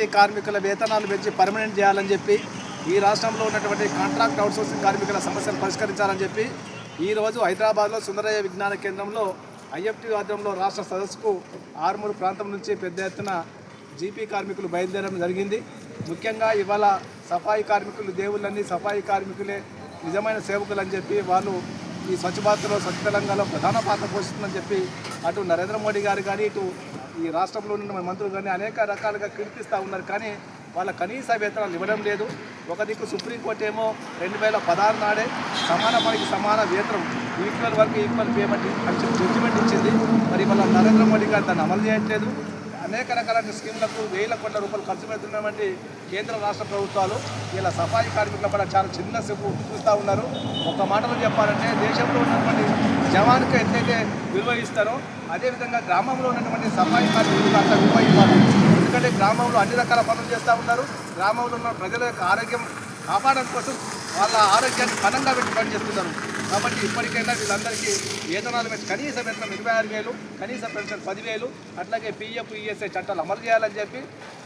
ఉన్నటువంటి కార్మికుల వేతనాలు పెంచి పర్మనెంట్ చేయాలని చెప్పి ఈ రాష్ట్రంలో ఉన్నటువంటి కాంట్రాక్ట్ అవుట్సోర్సింగ్ కార్మికుల సమస్యలు పరిష్కరించాలని చెప్పి ఈరోజు హైదరాబాద్లో సుందరయ్య విజ్ఞాన కేంద్రంలో ఐఎఫ్టీ ఆధ్వర్యంలో రాష్ట్ర సదస్సుకు ఆరుమూరు ప్రాంతం నుంచి పెద్ద ఎత్తున జీపీ కార్మికులు బయలుదేరడం జరిగింది. ముఖ్యంగా ఇవాళ సఫాయి కార్మికులు దేవుళ్ళని సఫాయి కార్మికులే నిజమైన సేవకులు అని చెప్పి వాళ్ళు ఈ స్వచ్ఛ భారత్లో స్వచ్ఛ తెలంగాణలో ప్రధాన పాత్ర పోషిస్తుందని చెప్పి అటు నరేంద్ర మోడీ గారు కానీ ఇటు ఈ రాష్ట్రంలో ఉన్న మంత్రులు కానీ అనేక రకాలుగా కీర్తిస్తూ ఉన్నారు. కానీ వాళ్ళ కనీస వేతనాలు ఇవ్వడం లేదు. ఒక దిక్కు సుప్రీంకోర్టు ఏమో రెండు వేల పదహారు నాడే సమాన పనికి సమాన వేతనం ఈక్వల్ వరకు ఈక్వల్ పేమెంట్ అని చెప్పి జడ్జిమెంట్ ఇచ్చింది. మరి వాళ్ళ నరేంద్ర మోడీ గారు దాన్ని అమలు చేయట్లేదు. అనేక రకాలైన స్కీములకు వేల కోట్ల రూపాయలు ఖర్చు పెడుతున్నటువంటి కేంద్ర రాష్ట్ర ప్రభుత్వాలు ఇలా సఫాయి కార్మికుల పట్ల చాలా చిన్న సేపు చూస్తూ ఉన్నారు. ఒక మాటలో చెప్పాలంటే దేశంలో ఉన్నటువంటి జవాన్కి ఎంతైతే విలువ ఇస్తారో అదేవిధంగా గ్రామంలో ఉన్నటువంటి సఫాయి కార్మికులకు అంత విలువ ఇవ్వాలి. ఎందుకంటే గ్రామంలో అన్ని రకాల పనులు చేస్తూ ఉన్నారు. గ్రామంలో ఉన్న ప్రజల యొక్క ఆరోగ్యం కాపాడడం కోసం వాళ్ళ ఆరోగ్యాన్ని బలంగా పెట్టి పనిచేస్తున్నారు. కాబట్టి ఇప్పటికైనా వీళ్ళందరికీ వేతనాలు పెట్టి కనీస వేతనం ఇరవై ఆరు వేలు కనీస పెన్షన్ పదివేలు అట్లాగే పీఎఫ్ ఈఎస్ఐ చట్టాలు అమలు చేయాలని చెప్పి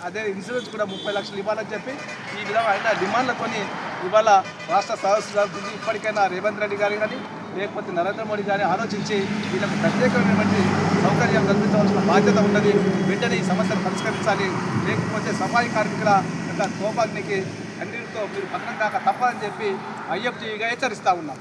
అదే ఇన్సూరెన్స్ కూడా ముప్పై లక్షలు ఇవ్వాలని చెప్పి ఈ విధంగా ఆయన డిమాండ్లతోని ఇవాళ రాష్ట్ర సదస్సు జరుగుతుంది ఇప్పటికైనా రేవంత్ రెడ్డి గారు కానీ లేకపోతే నరేంద్ర మోడీ గారిని ఆలోచించి వీళ్ళకు ప్రత్యేకమైనటువంటి సౌకర్యం కల్పించవలసిన బాధ్యత ఉన్నది. వెంటనే ఈ సమస్యను పరిష్కరించాలి. లేకపోతే సఫాయి కార్మికుల యొక్క కోపాగ్నికి అన్నిటితో మీరు పక్కన కాక తప్పదని చెప్పి ఐఎఫ్టీగా హెచ్చరిస్తా ఉన్నాం.